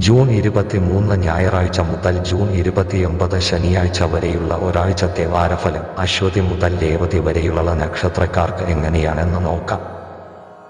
June ഇരുപത്തിമൂന്ന് ഞായറാഴ്ച മുതൽ ജൂൺ ഇരുപത്തിയൊമ്പത് ശനിയാഴ്ച വരെയുള്ള ഒരാഴ്ചത്തെ വാരഫലം അശ്വതി മുതൽ രേവതി വരെയുള്ള നക്ഷത്രക്കാർക്ക് എങ്ങനെയാണെന്ന് നോക്കാം.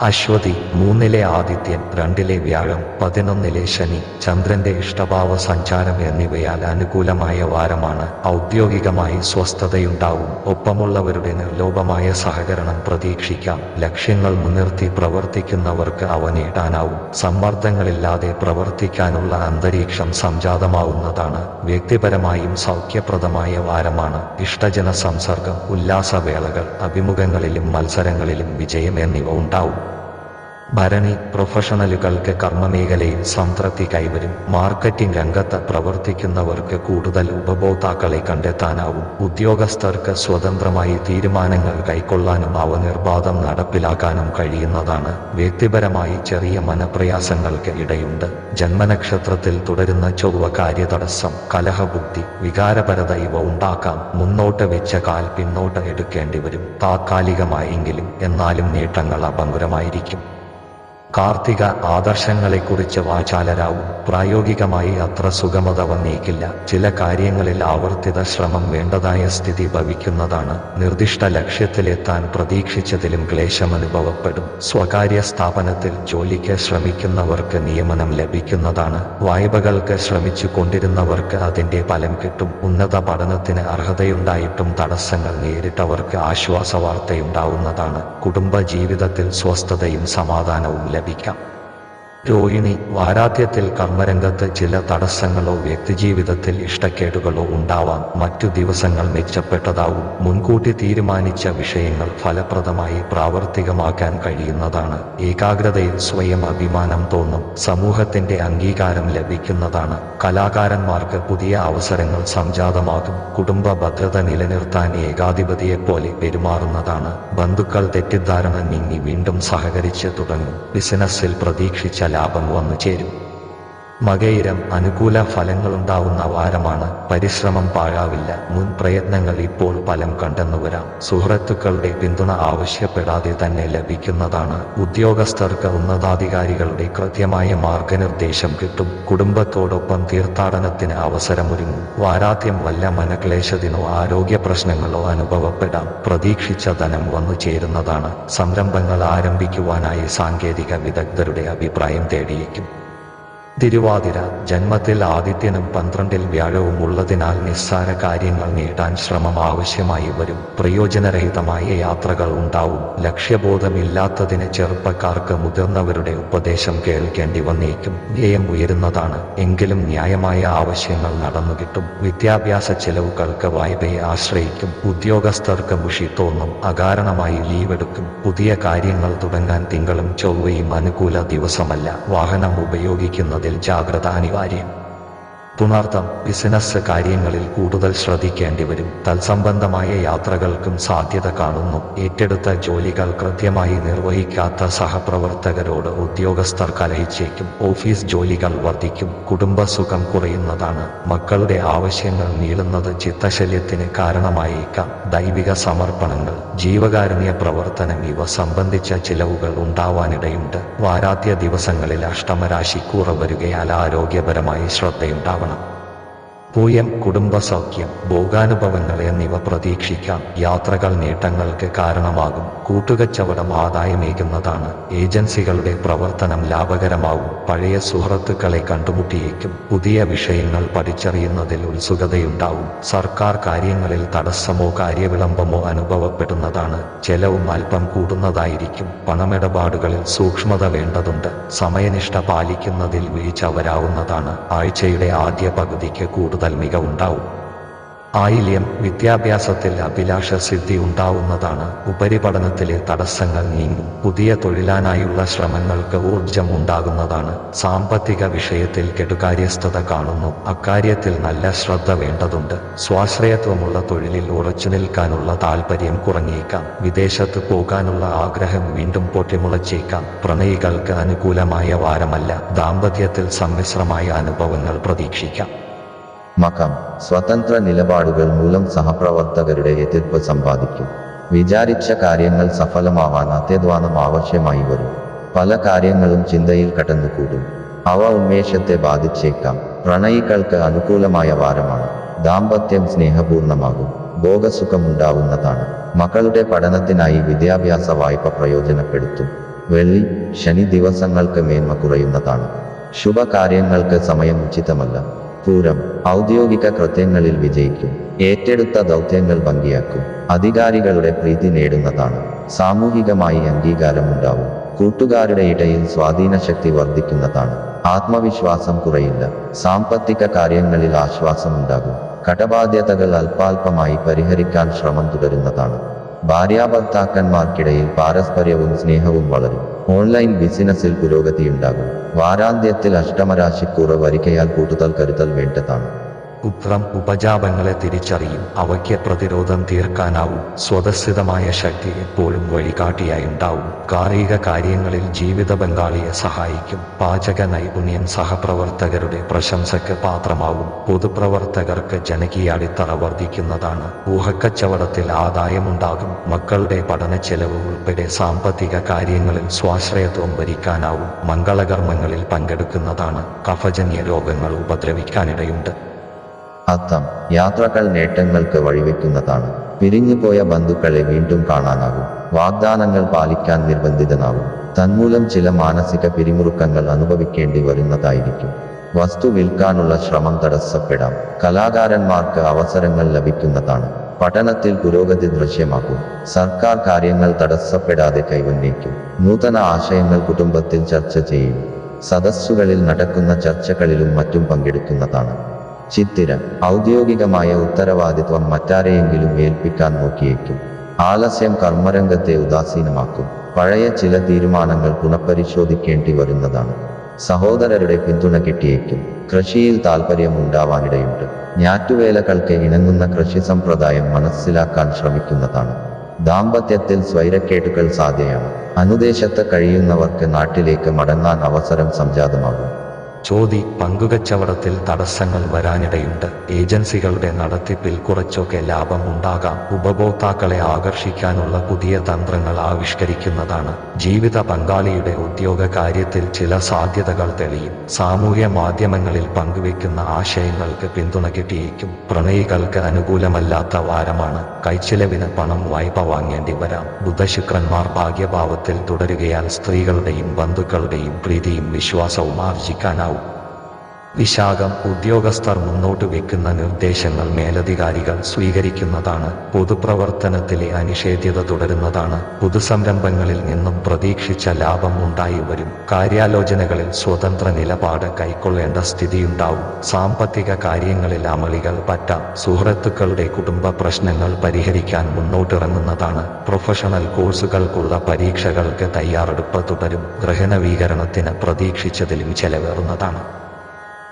അശ്വതി മൂന്നിലെ ആദിത്യൻ രണ്ടിലെ വ്യാഴം പതിനൊന്നിലെ ശനി ചന്ദ്രന്റെ ഇഷ്ടഭാവ സഞ്ചാരം എന്നിവയാൽ അനുകൂലമായ വാരമാണ്. ഔദ്യോഗികമായി സ്വസ്ഥതയുണ്ടാവും. ഒപ്പമുള്ളവരുടെ നിർലോഭമായ സഹകരണം പ്രതീക്ഷിക്കാം. ലക്ഷ്യങ്ങൾ മുൻനിർത്തി പ്രവർത്തിക്കുന്നവർക്ക് അവ നേടാനാവും. സമ്മർദ്ദങ്ങളില്ലാതെ പ്രവർത്തിക്കാനുള്ള അന്തരീക്ഷം സംജാതമാവുന്നതാണ്. വ്യക്തിപരമായും സൗഖ്യപ്രദമായ വാരമാണ്. ഇഷ്ടജന സംസർഗം ഉല്ലാസവേളകൾ അഭിമുഖങ്ങളിലും മത്സരങ്ങളിലും വിജയം എന്നിവ ഉണ്ടാവും. ഭരണി പ്രൊഫഷണലുകൾക്ക് കർമ്മമേഖലയിൽ സംതൃപ്തി കൈവരും മാർക്കറ്റിംഗ് രംഗത്ത് പ്രവർത്തിക്കുന്നവർക്ക് കൂടുതൽ ഉപഭോക്താക്കളെ കണ്ടെത്താനാവും. ഉദ്യോഗസ്ഥർക്ക് സ്വതന്ത്രമായി തീരുമാനങ്ങൾ കൈക്കൊള്ളാനും അവ നിർബാധം നടപ്പിലാക്കാനും കഴിയുന്നതാണ്. വ്യക്തിപരമായി ചെറിയ മനപ്രയാസങ്ങൾക്ക് ഇടയുണ്ട്. ജന്മനക്ഷത്രത്തിൽ തുടരുന്ന ചൊവ്വ കാര്യതടസ്സം കലഹബുദ്ധി വികാരപരത ഇവ ഉണ്ടാക്കാം. മുന്നോട്ട് വെച്ച കാൽ പിന്നോട്ട് എടുക്കേണ്ടി വരും. താത്കാലികമായെങ്കിലും എന്നാലും നേട്ടങ്ങൾ അപങ്കുരമായിരിക്കും കാർത്തിക ആദർശങ്ങളെക്കുറിച്ച് വാചാലരാവും. പ്രായോഗികമായി അത്ര സുഗമത വന്നേക്കില്ല ചില കാര്യങ്ങളിൽ ആവർത്തിത ശ്രമം വേണ്ടതായ സ്ഥിതി ഭവിക്കുന്നതാണ്. നിർദ്ദിഷ്ട ലക്ഷ്യത്തിലെത്താൻ പ്രതീക്ഷിച്ചതിലും ക്ലേശമനുഭവപ്പെടും. സ്വകാര്യ സ്ഥാപനത്തിൽ ജോലിക്ക് ശ്രമിക്കുന്നവർക്ക് നിയമനം ലഭിക്കുന്നതാണ്. വായ്പകൾക്ക് ശ്രമിച്ചു കൊണ്ടിരുന്നവർക്ക് അതിന്റെ ഫലം കിട്ടും. ഉന്നത പഠനത്തിന് അർഹതയുണ്ടായിട്ടും തടസ്സങ്ങൾ നേരിട്ടവർക്ക് ആശ്വാസ വാർത്തയുണ്ടാവുന്നതാണ് കുടുംബ ജീവിതത്തിൽ സ്വസ്ഥതയും സമാധാനവും ലഭിക്കാം Debbie Cup. രോഹിണി വാരാദ്യത്തിൽ കർമ്മരംഗത്ത് ചില തടസ്സങ്ങളോ വ്യക്തിജീവിതത്തിൽ ഇഷ്ടക്കേടുകളോ ഉണ്ടാവാം. മറ്റു ദിവസങ്ങൾ മെച്ചപ്പെട്ടതാവും. മുൻകൂട്ടി തീരുമാനിച്ച വിഷയങ്ങൾ ഫലപ്രദമായി പ്രാവർത്തികമാക്കാൻ കഴിയുന്നതാണ്. ഏകാഗ്രതയിൽ സ്വയം അഭിമാനം തോന്നും. സമൂഹത്തിന്റെ അംഗീകാരം ലഭിക്കുന്നതാണ്. കലാകാരന്മാർക്ക് പുതിയ അവസരങ്ങൾ സംജാതമാകും. കുടുംബ ഭദ്രത നിലനിർത്താൻ ഏകാധിപതിയെപ്പോലെ പെരുമാറുന്നതാണ്. ബന്ധുക്കൾ തെറ്റിദ്ധാരണ നീങ്ങി വീണ്ടും സഹകരിച്ച് തുടങ്ങും. ബിസിനസ്സിൽ പ്രതീക്ഷിച്ച ലാഭം വന്നു ചേരും. മകയിരം അനുകൂല ഫലങ്ങളുണ്ടാവുന്ന വാരമാണ്. പരിശ്രമം പാഴാവില്ല. മുൻ പ്രയത്നങ്ങൾ ഇപ്പോൾ ഫലം കണ്ടെന്നു വരാം. സുഹൃത്തുക്കളുടെ പിന്തുണ ആവശ്യപ്പെടാതെ തന്നെ ലഭിക്കുന്നതാണ്. ഉദ്യോഗസ്ഥർക്ക് ഉന്നതാധികാരികളുടെ കൃത്യമായ മാർഗനിർദ്ദേശം കിട്ടും. കുടുംബത്തോടൊപ്പം തീർത്ഥാടനത്തിന് അവസരമൊരുങ്ങും. വാരാദ്യം വല്ല മനക്ലേശത്തിനോ ആരോഗ്യ പ്രശ്നങ്ങളോ അനുഭവപ്പെടാം. പ്രതീക്ഷിച്ച ധനം വന്നു ചേരുന്നതാണ്. സംരംഭങ്ങൾ ആരംഭിക്കുവാനായി സാങ്കേതിക വിദഗ്ധരുടെ അഭിപ്രായം തേടിയേക്കും. തിരുവാതിര ജന്മത്തിൽ ആദിത്യനും പന്ത്രണ്ടിൽ വ്യാഴവും ഉള്ളതിനാൽ നിസ്സാര കാര്യങ്ങൾ നേടാൻ ശ്രമം ആവശ്യമായി വരും. പ്രയോജനരഹിതമായ യാത്രകൾ ഉണ്ടാവും. ലക്ഷ്യബോധമില്ലാത്തതിന് ചെറുപ്പക്കാർക്ക് മുതിർന്നവരുടെ ഉപദേശം കേൾക്കേണ്ടി വന്നേക്കും. വ്യയം ഉയരുന്നതാണ്. എങ്കിലും ന്യായമായ ആവശ്യങ്ങൾ നടന്നു കിട്ടും. വിദ്യാഭ്യാസ ചെലവുകൾക്ക് വായ്പയെ ആശ്രയിക്കും. ഉദ്യോഗസ്ഥർക്ക് മുഷി തോന്നും. അകാരണമായി ലീവെടുക്കും പുതിയ കാര്യങ്ങൾ തുടങ്ങാൻ തിങ്കളും ചൊവ്വയും അനുകൂല ദിവസമല്ല. വാഹനം ഉപയോഗിക്കുന്നതിൽ ജാഗ്രത അനിവാര്യം. പുണർത്തം ബിസിനസ് കാര്യങ്ങളിൽ കൂടുതൽ ശ്രദ്ധിക്കേണ്ടി വരും. തത്സംബന്ധമായ യാത്രകൾക്കും സാധ്യത കാണുന്നു. ഏറ്റെടുത്ത ജോലികൾ കൃത്യമായി നിർവഹിക്കാത്ത സഹപ്രവർത്തകരോട് ഉദ്യോഗസ്ഥർ കലഹിച്ചേക്കും. ഓഫീസ് ജോലികൾ വർദ്ധിക്കും. കുടുംബസുഖം കുറയുന്നതാണ്. മക്കളുടെ ആവശ്യങ്ങൾ നീളുന്നത് ചിത്തശല്യത്തിന് കാരണമായേക്കാം. ദൈവിക സമർപ്പണങ്ങൾ ജീവകാരുണ്യ പ്രവർത്തനം ഇവ സംബന്ധിച്ച ചിലവുകൾ ഉണ്ടാവാനിടയുണ്ട്. വാരാദ്യ ദിവസങ്ങളിൽ അഷ്ടമരാശി കൂറ വരികയാൽ ആരോഗ്യപരമായി ശ്രദ്ധയുണ്ടാവണം. പൂയം കുടുംബസൗഖ്യം ഭോഗാനുഭവങ്ങൾ എന്നിവ പ്രതീക്ഷിക്കാം. യാത്രകൾ നേട്ടങ്ങൾക്ക് കാരണമാകും. കൂട്ടുകച്ചവടം ആദായമേകുന്നതാണ്. ഏജൻസികളുടെ പ്രവർത്തനം ലാഭകരമാവും. പഴയ സുഹൃത്തുക്കളെ കണ്ടുമുട്ടിയേക്കും. പുതിയ വിഷയങ്ങൾ പഠിച്ചറിയുന്നതിൽ ഉത്സുകതയുണ്ടാവും. സർക്കാർ കാര്യങ്ങളിൽ തടസ്സമോ കാര്യവിളംബമോ അനുഭവപ്പെടുന്നതാണ്. ചെലവും അല്പം കൂടുന്നതായിരിക്കും. പണമിടപാടുകളിൽ സൂക്ഷ്മത വേണ്ടതുണ്ട്. സമയനിഷ്ഠ പാലിക്കുന്നതിൽ വീഴ്ച വരാവുന്നതാണ്. ആഴ്ചയുടെ ആദ്യ പകുതിക്ക് കൂടുതൽ മികവുണ്ടാവും ആയില്യം വിദ്യാഭ്യാസത്തിൽ അഭിലാഷ സിദ്ധി ഉണ്ടാവുന്നതാണ് ഉപരിപഠനത്തിലെ തടസ്സങ്ങൾ നീങ്ങും. പുതിയ തൊഴിലാനായുള്ള ശ്രമങ്ങൾക്ക് ഊർജം ഉണ്ടാകുന്നതാണ് സാമ്പത്തിക വിഷയത്തിൽ കെടുകാര്യസ്ഥത കാണുന്നു. അക്കാര്യത്തിൽ നല്ല ശ്രദ്ധ വേണ്ടതുണ്ട്. സ്വാശ്രയത്വമുള്ള തൊഴിലിൽ ഉറച്ചു നിൽക്കാനുള്ള താല്പര്യം കുറഞ്ഞേക്കാം. വിദേശത്ത് പോകാനുള്ള ആഗ്രഹം വീണ്ടും പൊട്ടിമുളച്ചേക്കാം. പ്രണയികൾക്ക് അനുകൂലമായ വാരമല്ല. ദാമ്പത്യത്തിൽ സമ്മിശ്രമായ അനുഭവങ്ങൾ പ്രതീക്ഷിക്കാം. മകം സ്വതന്ത്ര നിലപാടുകൾ മൂലം സഹപ്രവർത്തകരുടെ എതിർപ്പ് സമ്പാദിക്കും. വിചാരിച്ച കാര്യങ്ങൾ സഫലമാവാൻ അത്യധ്വാനം ആവശ്യമായി വരും. പല കാര്യങ്ങളും ചിന്തയിൽ കടന്നുകൂടും. അവ ഉന്മേഷത്തെ ബാധിച്ചേക്കാം. പ്രണയികൾക്ക് അനുകൂലമായ വാരമാണ്. ദാമ്പത്യം സ്നേഹപൂർണമാകും. ഭോഗസുഖമുണ്ടാവുന്നതാണ്. മക്കളുടെ പഠനത്തിനായി വിദ്യാഭ്യാസ വായ്പ പ്രയോജനപ്പെടുത്തും. വെള്ളി ശനി ദിവസങ്ങൾക്ക് മേന്മ കുറയുന്നതാണ്. ശുഭകാര്യങ്ങൾക്ക് സമയം ഉചിതമല്ല. പൂരം ഔദ്യോഗിക കൃത്യങ്ങളിൽ വിജയിക്കും. ഏറ്റെടുത്ത ദൗത്യങ്ങൾ ഭംഗിയാക്കും. അധികാരികളുടെ പ്രീതി നേടുന്നതാണ്. സാമൂഹികമായി അംഗീകാരമുണ്ടാവും. കൂട്ടുകാരുടെ ഇടയിൽ സ്വാധീനശക്തി വർദ്ധിക്കുന്നതാണ്. ആത്മവിശ്വാസം കുറയില്ല. സാമ്പത്തിക കാര്യങ്ങളിൽ ആശ്വാസം ആശ്വാസമുണ്ടാകും. കടബാധ്യതകൾ അല്പാൽപമായി പരിഹരിക്കാൻ ശ്രമം തുടരുന്നതാണ്. ഭാര്യാഭർത്താക്കന്മാർക്കിടയിൽ പാരസ്പര്യവും സ്നേഹവും വളരും. ഓൺലൈൻ ബിസിനസ്സിൽ പുരോഗതിയുണ്ടാകും. വാരാന്ത്യത്തിൽ അഷ്ടമരാശിക്കൂറ വരികയാൽ കൂടുതൽ കരുതൽ വേണ്ടതാണ്. ഉത്രം ഉപജാപങ്ങളെ തിരിച്ചറിയും. അവയ്ക്ക് പ്രതിരോധം തീർക്കാനാവും. സ്വതസിദ്ധമായ ശക്തി എപ്പോഴും വഴികാട്ടിയായി ഉണ്ടാവും കായിക കാര്യങ്ങളിൽ ജീവിത പങ്കാളിയെ സഹായിക്കും. പാചക നൈപുണ്യം സഹപ്രവർത്തകരുടെ പ്രശംസയ്ക്ക് പാത്രമാവും. പൊതുപ്രവർത്തകർക്ക് ജനകീയ അടിത്തറ വർദ്ധിക്കുന്നതാണ്. ഊഹക്കച്ചവടത്തിൽ ആദായമുണ്ടാകും. മക്കളുടെ പഠന ചെലവ് ഉൾപ്പെടെ സാമ്പത്തിക കാര്യങ്ങളിൽ സ്വാശ്രയത്വം ഭരിക്കാനാവും മംഗളകർമ്മങ്ങളിൽ പങ്കെടുക്കുന്നതാണ്. കഫജന്യ രോഗങ്ങൾ ഉപദ്രവിക്കാനിടയുണ്ട്. അത്തം യാത്രകൾ നേട്ടങ്ങൾക്ക് വഴിവെക്കുന്നതാണ്. പിരിഞ്ഞുപോയ ബന്ധുക്കളെ വീണ്ടും കാണാനാകും. വാഗ്ദാനങ്ങൾ പാലിക്കാൻ നിർബന്ധിതനാവും തന്മൂലം ചില മാനസിക പിരിമുറുക്കങ്ങൾ അനുഭവിക്കേണ്ടി വരുന്നതായിരിക്കും. വസ്തു വിൽക്കാനുള്ള ശ്രമം തടസ്സപ്പെടാം. കലാകാരന്മാർക്ക് അവസരങ്ങൾ ലഭിക്കുന്നതാണ്. പഠനത്തിൽ പുരോഗതി ദൃശ്യമാക്കും. സർക്കാർ കാര്യങ്ങൾ തടസ്സപ്പെടാതെ കൈവന്നേക്കും. നൂതന ആശയങ്ങൾ കുടുംബത്തിൽ ചർച്ച ചെയ്യും. സദസ്സുകളിൽ നടക്കുന്ന ചർച്ചകളിലും മറ്റും പങ്കെടുക്കുന്നതാണ്. ചിത്തിര ഔദ്യോഗികമായ ഉത്തരവാദിത്വം മറ്റാരെയെങ്കിലും ഏൽപ്പിക്കാൻ നോക്കിയേക്കും. ആലസ്യം കർമ്മരംഗത്തെ ഉദാസീനമാക്കും. പഴയ ചില തീരുമാനങ്ങൾ പുനഃപരിശോധിക്കേണ്ടി വരുന്നതാണ്. സഹോദരരുടെ പിന്തുണ കിട്ടിയേക്കും. കൃഷിയിൽ താൽപ്പര്യം ഉണ്ടാവാനിടയുണ്ട് ഞാറ്റുവേലകൾക്ക് ഇണങ്ങുന്ന കൃഷി സമ്പ്രദായം മനസ്സിലാക്കാൻ ശ്രമിക്കുന്നതാണ്. ദാമ്പത്യത്തിൽ സ്വൈരക്കേടുകൾ സാധ്യമാണ്. അനുദേശത്ത് കഴിയുന്നവർക്ക് നാട്ടിലേക്ക് മടങ്ങാൻ അവസരം സംജാതമാകും. ചോതി പങ്കുകച്ചവടത്തിൽ തടസ്സങ്ങൾ വരാനിടയുണ്ട്. ഏജൻസികളുടെ നടത്തിപ്പിൽ കുറച്ചൊക്കെ ലാഭം ഉണ്ടാകാം. ഉപഭോക്താക്കളെ ആകർഷിക്കാനുള്ള പുതിയ തന്ത്രങ്ങൾ ആവിഷ്കരിക്കുന്നതാണ്. ജീവിത പങ്കാളിയുടെ ഉദ്യോഗ കാര്യത്തിൽ ചില സാധ്യതകൾ തെളിയും. സാമൂഹ്യ മാധ്യമങ്ങളിൽ പങ്കുവെക്കുന്ന ആശയങ്ങൾക്ക് പിന്തുണ കിട്ടിയേക്കും. പ്രണയികൾക്ക് അനുകൂലമല്ലാത്ത വാരമാണ്. കൈച്ചിലവിന് പണം വായ്പ വാങ്ങേണ്ടി വരാം. ബുധശുക്രന്മാർ ഭാഗ്യഭാവത്തിൽ തുടരുകയാൽ സ്ത്രീകളുടെയും ബന്ധുക്കളുടെയും പ്രീതിയും വിശ്വാസവും ആർജിക്കാനാവും. വിശാഖം ഉദ്യോഗസ്ഥർ മുന്നോട്ട് വെക്കുന്ന നിർദ്ദേശങ്ങൾ മേലധികാരികൾ സ്വീകരിക്കുന്നതാണ് പൊതുപ്രവർത്തനത്തിലെ അനിഷേധ്യത തുടരുന്നതാണ്. പുതുസംരംഭങ്ങളിൽ നിന്നും പ്രതീക്ഷിച്ച ലാഭം ഉണ്ടായി വരും. കാര്യാലോചനകളിൽ സ്വതന്ത്ര നിലപാട് കൈക്കൊള്ളേണ്ട സ്ഥിതിയുണ്ടാവും. സാമ്പത്തിക കാര്യങ്ങളിൽ അമളികൾ പറ്റാം. സുഹൃത്തുക്കളുടെ കുടുംബ പ്രശ്നങ്ങൾ പരിഹരിക്കാൻ മുന്നോട്ടിറങ്ങുന്നതാണ്. പ്രൊഫഷണൽ കോഴ്സുകൾക്കുള്ള പരീക്ഷകൾക്ക് തയ്യാറെടുപ്പ് തുടരും. ഗ്രഹണവീകരണത്തിന് പ്രതീക്ഷിച്ചതിലും ചെലവേറുന്നതാണ്.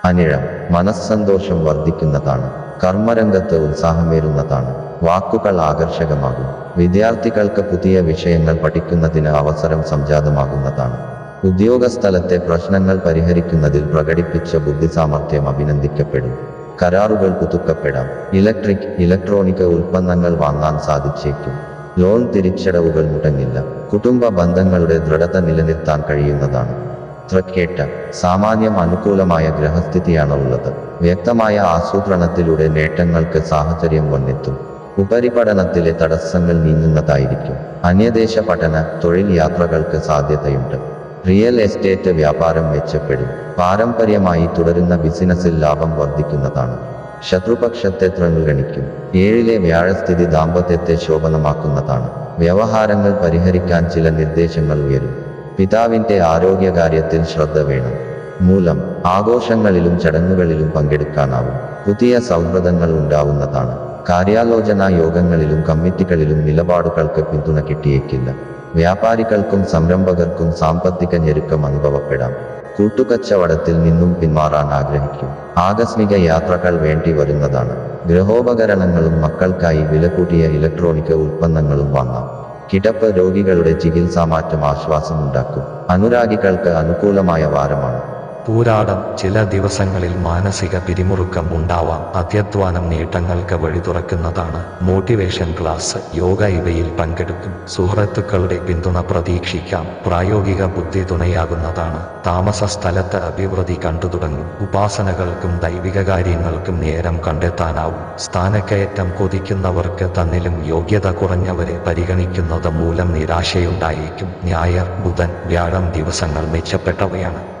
അനിഴം മനസ്സന്തോഷം വർദ്ധിക്കുന്നതാണ്. കർമ്മരംഗത്ത് ഉത്സാഹമേറുന്നതാണ്. വാക്കുകൾ ആകർഷകമാകും. വിദ്യാർത്ഥികൾക്ക് പുതിയ വിഷയങ്ങൾ പഠിക്കുന്നതിന് അവസരം സംജാതമാകുന്നതാണ്. ഉദ്യോഗസ്ഥലത്തെ പ്രശ്നങ്ങൾ പരിഹരിക്കുന്നതിൽ പ്രകടിപ്പിച്ച ബുദ്ധിസാമർഥ്യം അഭിനന്ദിക്കപ്പെടും. കരാറുകൾ പുതുക്കപ്പെടാം. ഇലക്ട്രിക് ഇലക്ട്രോണിക് ഉൽപ്പന്നങ്ങൾ വാങ്ങാൻ സാധിച്ചേക്കും. ലോൺ തിരിച്ചടവുകൾ മുടങ്ങില്ല. കുടുംബ ബന്ധങ്ങളുടെ ദൃഢത നിലനിർത്താൻ കഴിയുന്നതാണ്. തൃക്കേട്ട സാമാന്യം അനുകൂലമായ ഗ്രഹസ്ഥിതിയാണ് ഉള്ളത് വ്യക്തമായ ആസൂത്രണത്തിലൂടെ നേട്ടങ്ങൾക്ക് സാഹചര്യം വന്നെത്തും. ഉപരിപഠനത്തിലെ തടസ്സങ്ങൾ നീങ്ങുന്നതായിരിക്കും. അന്യദേശ പഠന തൊഴിൽ യാത്രകൾക്ക് സാധ്യതയുണ്ട്. റിയൽ എസ്റ്റേറ്റ് വ്യാപാരം മെച്ചപ്പെടും. പാരമ്പര്യമായി തുടരുന്ന ബിസിനസ്സിൽ ലാഭം വർദ്ധിക്കുന്നതാണ്. ശത്രുപക്ഷത്തെ ത്രനുഗണിക്കും ഏഴിലെ വ്യാഴസ്ഥിതി ദാമ്പത്യത്തെ ശോഭനമാക്കുന്നതാണ്. വ്യവഹാരങ്ങൾ പരിഹരിക്കാൻ ചില നിർദ്ദേശങ്ങൾ ഉയരും. പിതാവിന്റെ ആരോഗ്യകാര്യത്തിൽ ശ്രദ്ധ വേണം. മൂലം ആഘോഷങ്ങളിലും ചടങ്ങുകളിലും പങ്കെടുക്കാനാവും. പുതിയ സൗഹൃദങ്ങൾ ഉണ്ടാവുന്നതാണ്. കാര്യാലോചനാ യോഗങ്ങളിലും കമ്മിറ്റികളിലും നിലപാടുകൾക്ക് പിന്തുണ കിട്ടിയേക്കില്ല. വ്യാപാരികൾക്കും സംരംഭകർക്കും സാമ്പത്തിക ഞെരുക്കം അനുഭവപ്പെടാം. കൂട്ടുകച്ചവടത്തിൽ നിന്നും പിന്മാറാൻ ആഗ്രഹിക്കും. ആകസ്മിക യാത്രകൾ വേണ്ടി വരുന്നതാണ്. ഗൃഹോപകരണങ്ങളും മക്കൾക്കായി വില കൂട്ടിയ ഇലക്ട്രോണിക് ഉൽപ്പന്നങ്ങളും വാങ്ങാം. കിടപ്പ് രോഗികളുടെ ചികിത്സാമാറ്റം ആശ്വാസമുണ്ടാക്കും. അനുരാഗികൾക്ക് അനുകൂലമായ വാരമാണ്. പൂരാടം ചില ദിവസങ്ങളിൽ മാനസിക പിരിമുറുക്കം ഉണ്ടാവാം. അധ്യധ്വാനം നേട്ടങ്ങൾക്ക് വഴി തുറക്കുന്നതാണ് മോട്ടിവേഷൻ ക്ലാസ്. യോഗ ഇവയിൽ പങ്കെടുക്കും. സുഹൃത്തുക്കളുടെ പിന്തുണ പ്രതീക്ഷിക്കാം. പ്രായോഗിക ബുദ്ധി തുണയാകുന്നതാണ്. താമസ സ്ഥലത്ത് അഭിവൃദ്ധി കണ്ടു തുടങ്ങും. ഉപാസനകൾക്കും ദൈവിക കാര്യങ്ങൾക്കും നേരം കണ്ടെത്താനാവും. സ്ഥാനക്കയറ്റം കൊതിക്കുന്നവർക്ക് തന്നിലും യോഗ്യത കുറഞ്ഞവരെ പരിഗണിക്കുന്നത് മൂലം നിരാശയുണ്ടായേക്കും. ഞായർ ബുധൻ വ്യാഴം ദിവസങ്ങൾ മെച്ചപ്പെട്ടവയാണ്.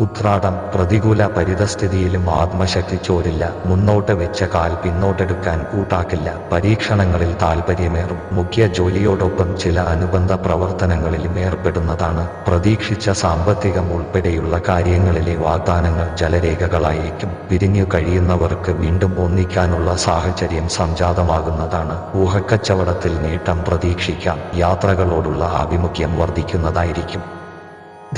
ഉത്രാടം പ്രതികൂല പരിതസ്ഥിതിയിലും ആത്മശക്തി ചോരില്ല. മുന്നോട്ട് വെച്ച കാൽ പിന്നോട്ടെടുക്കാൻ കൂട്ടാക്കില്ല. പരീക്ഷണങ്ങളിൽ താൽപ്പര്യമേറും മുഖ്യ ജോലിയോടൊപ്പം ചില അനുബന്ധ പ്രവർത്തനങ്ങളിലും ഏർപ്പെടുന്നതാണ്. പ്രതീക്ഷിച്ച സാമ്പത്തികം ഉൾപ്പെടെയുള്ള കാര്യങ്ങളിലെ വാഗ്ദാനങ്ങൾ ജലരേഖകളായേക്കും പിരിഞ്ഞു കഴിയുന്നവർക്ക് വീണ്ടും ഒന്നിക്കാനുള്ള സാഹചര്യം സംജാതമാകുന്നതാണ്. ഊഹക്കച്ചവടത്തിൽ നേട്ടം പ്രതീക്ഷിക്കാം. യാത്രകളോടുള്ള ആഭിമുഖ്യം വർദ്ധിക്കുന്നതായിരിക്കും.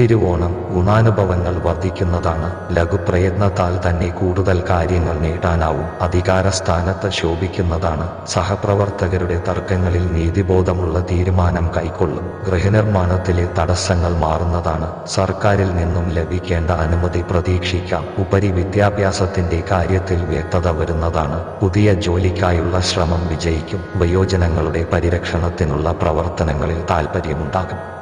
തിരുവോണം ഗുണാനുഭവങ്ങൾ വർദ്ധിക്കുന്നതാണ്. ലഘുപ്രയത്നത്താൽ തന്നെ കൂടുതൽ കാര്യങ്ങൾ നേടാനാവും. അധികാര സ്ഥാനത്ത് ശോഭിക്കുന്നതാണ്. സഹപ്രവർത്തകരുടെ തർക്കങ്ങളിൽ നീതിബോധമുള്ള തീരുമാനം കൈക്കൊള്ളും. ഗൃഹനിർമ്മാണത്തിലെ തടസ്സങ്ങൾ മാറുന്നതാണ്. സർക്കാരിൽ നിന്നും ലഭിക്കേണ്ട അനുമതി പ്രതീക്ഷിക്കാം. ഉപരി വിദ്യാഭ്യാസത്തിന്റെ കാര്യത്തിൽ വ്യക്തത വരുന്നതാണ്. പുതിയ ജോലിക്കായുള്ള ശ്രമം വിജയിക്കും. വയോജനങ്ങളുടെ പരിരക്ഷണത്തിനുള്ള പ്രവർത്തനങ്ങളിൽ താൽപ്പര്യമുണ്ടാകും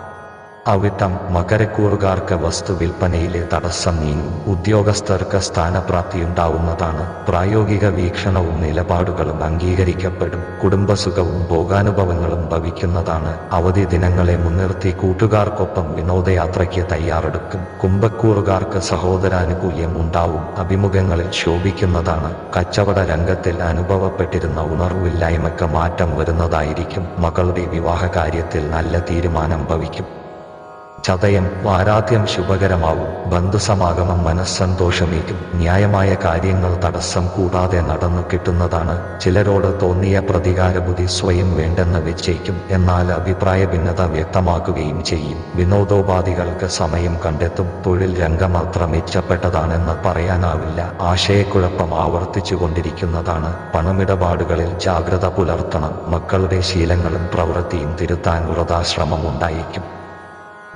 അവിട്ടം മകരക്കൂറുകാർക്ക് വസ്തു വിൽപ്പനയിലെ തടസ്സം നീങ്ങി. ഉദ്യോഗസ്ഥർക്ക് സ്ഥാനപ്രാപ്തിയുണ്ടാവുന്നതാണ്. പ്രായോഗിക വീക്ഷണവും നിലപാടുകളും അംഗീകരിക്കപ്പെടും. കുടുംബസുഖവും ഭോഗാനുഭവങ്ങളും ഭവിക്കുന്നതാണ്. അവധി ദിനങ്ങളെ മുൻനിർത്തി കൂട്ടുകാർക്കൊപ്പം വിനോദയാത്രയ്ക്ക് തയ്യാറെടുക്കും. കുംഭക്കൂറുകാർക്ക് സഹോദരാനുകൂല്യം ഉണ്ടാവും. അഭിമുഖങ്ങളിൽ ശോഭിക്കുന്നതാണ്. കച്ചവട രംഗത്തിൽ അനുഭവപ്പെട്ടിരുന്ന ഉണർവില്ലായ്മയ്ക്ക് മാറ്റം വരുന്നതായിരിക്കും. മകളുടെ വിവാഹകാര്യത്തിൽ നല്ല തീരുമാനം ഭവിക്കും. ചതയം വാരാദ്യം ശുഭകരമാവും. ബന്ധുസമാഗമം മനസ്സന്തോഷമേക്കും ന്യായമായ കാര്യങ്ങൾ തടസ്സം കൂടാതെ നടന്നു കിട്ടുന്നതാണ്. ചിലരോട് തോന്നിയ പ്രതികാരബുദ്ധി സ്വയം വേണ്ടെന്ന് വെച്ചേക്കും. എന്നാൽ അഭിപ്രായ ഭിന്നത വ്യക്തമാക്കുകയും ചെയ്യും. വിനോദോപാധികൾക്ക് സമയം കണ്ടെത്തും. തൊഴിൽ രംഗം അത്ര മെച്ചപ്പെട്ടതാണെന്ന് പറയാനാവില്ല. ആശയക്കുഴപ്പം ആവർത്തിച്ചു കൊണ്ടിരിക്കുന്നതാണ് പണമിടപാടുകളിൽ ജാഗ്രത പുലർത്തണം. മക്കളുടെ ശീലങ്ങളും പ്രവൃത്തിയും തിരുത്താൻ വൃതാശ്രമം ഉണ്ടായേക്കും.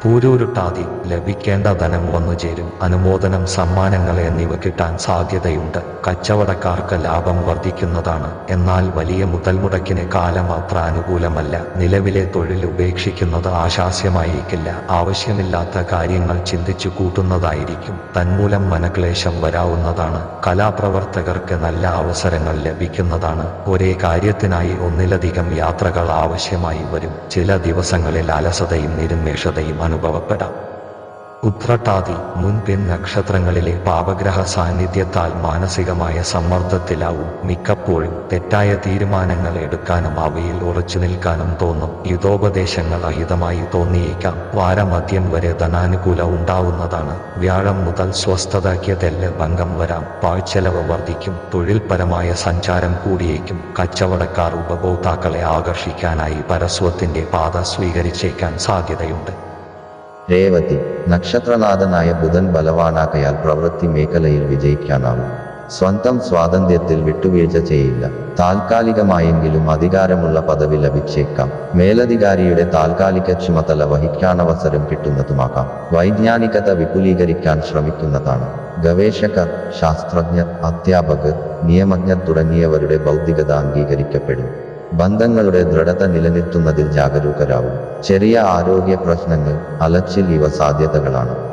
പൂരൂരുട്ടാതി ലഭിക്കേണ്ട ധനം വന്നുചേരും. അനുമോദനം സമ്മാനങ്ങൾ എന്നിവ കിട്ടാൻ സാധ്യതയുണ്ട്. കച്ചവടക്കാർക്ക് ലാഭം വർദ്ധിക്കുന്നതാണ്. എന്നാൽ വലിയ മുതൽ മുടക്കിന് കാലം അത്ര അനുകൂലമല്ല. നിലവിലെ തൊഴിൽ ഉപേക്ഷിക്കുന്നത് ആശാസ്യമായിരിക്കില്ല. ആവശ്യമില്ലാത്ത കാര്യങ്ങൾ ചിന്തിച്ചു കൂട്ടുന്നതായിരിക്കും. തന്മൂലം മനക്ലേശം വരാവുന്നതാണ്. കലാപ്രവർത്തകർക്ക് നല്ല അവസരങ്ങൾ ലഭിക്കുന്നതാണ്. ഒരേ കാര്യത്തിനായി ഒന്നിലധികം യാത്രകൾ ആവശ്യമായി വരും. ചില ദിവസങ്ങളിൽ അലസതയും നിരുന്മേഷതയും അനുഭവപ്പെടാം ഉത്രട്ടാതി മുൻപിൻ നക്ഷത്രങ്ങളിലെ പാപഗ്രഹ സാന്നിധ്യത്താൽ മാനസികമായ സമ്മർദ്ദത്തിലാവും. മിക്കപ്പോഴും തെറ്റായ തീരുമാനങ്ങൾ എടുക്കാനും അവയിൽ ഉറച്ചു നിൽക്കാനും തോന്നും. യുദ്ധോപദേശങ്ങൾ അഹിതമായി തോന്നിയേക്കാം. വാരമധ്യം വരെ ധനാനുകൂല ഉണ്ടാവുന്നതാണ്. വ്യാഴം മുതൽ സ്വസ്ഥതയ്ക്ക് തെല്ല് ഭംഗം വരാം. പാഴ്ചെലവ് വർദ്ധിക്കും. തൊഴിൽപരമായ സഞ്ചാരം കൂടിയേക്കും. കച്ചവടക്കാർ ഉപഭോക്താക്കളെ ആകർഷിക്കാനായി പരസ്വത്തിന്റെ പാത സ്വീകരിച്ചേക്കാൻ സാധ്യതയുണ്ട്. രേവതി നക്ഷത്രനാഥനായ ബുധൻ ബലവാനാകയാൽ പ്രവൃത്തി മേഖലയിൽ വിജയിക്കാനാവും. സ്വന്തം സ്വാതന്ത്ര്യത്തിൽ വിട്ടുവീഴ്ച ചെയ്യില്ല. താൽക്കാലികമായെങ്കിലും അധികാരമുള്ള പദവി ലഭിച്ചേക്കാം. മേലധികാരിയുടെ താൽക്കാലിക ചുമതല വഹിക്കാനവസരം കിട്ടുന്നതുമാകാം. വൈജ്ഞാനികത വിപുലീകരിക്കാൻ ശ്രമിക്കുന്നതാണ്. ഗവേഷകർ ശാസ്ത്രജ്ഞർ അധ്യാപകർ നിയമജ്ഞർ തുടങ്ങിയവരുടെ ബൗദ്ധികത അംഗീകരിക്കപ്പെടും. ബന്ധങ്ങളുടെ ദൃഢത നിലനിർത്തുന്നതിൽ ജാഗരൂകരാവും. ചെറിയ ആരോഗ്യ പ്രശ്നങ്ങൾ അലച്ചിൽ ഇവ സാധ്യതകളാണ്.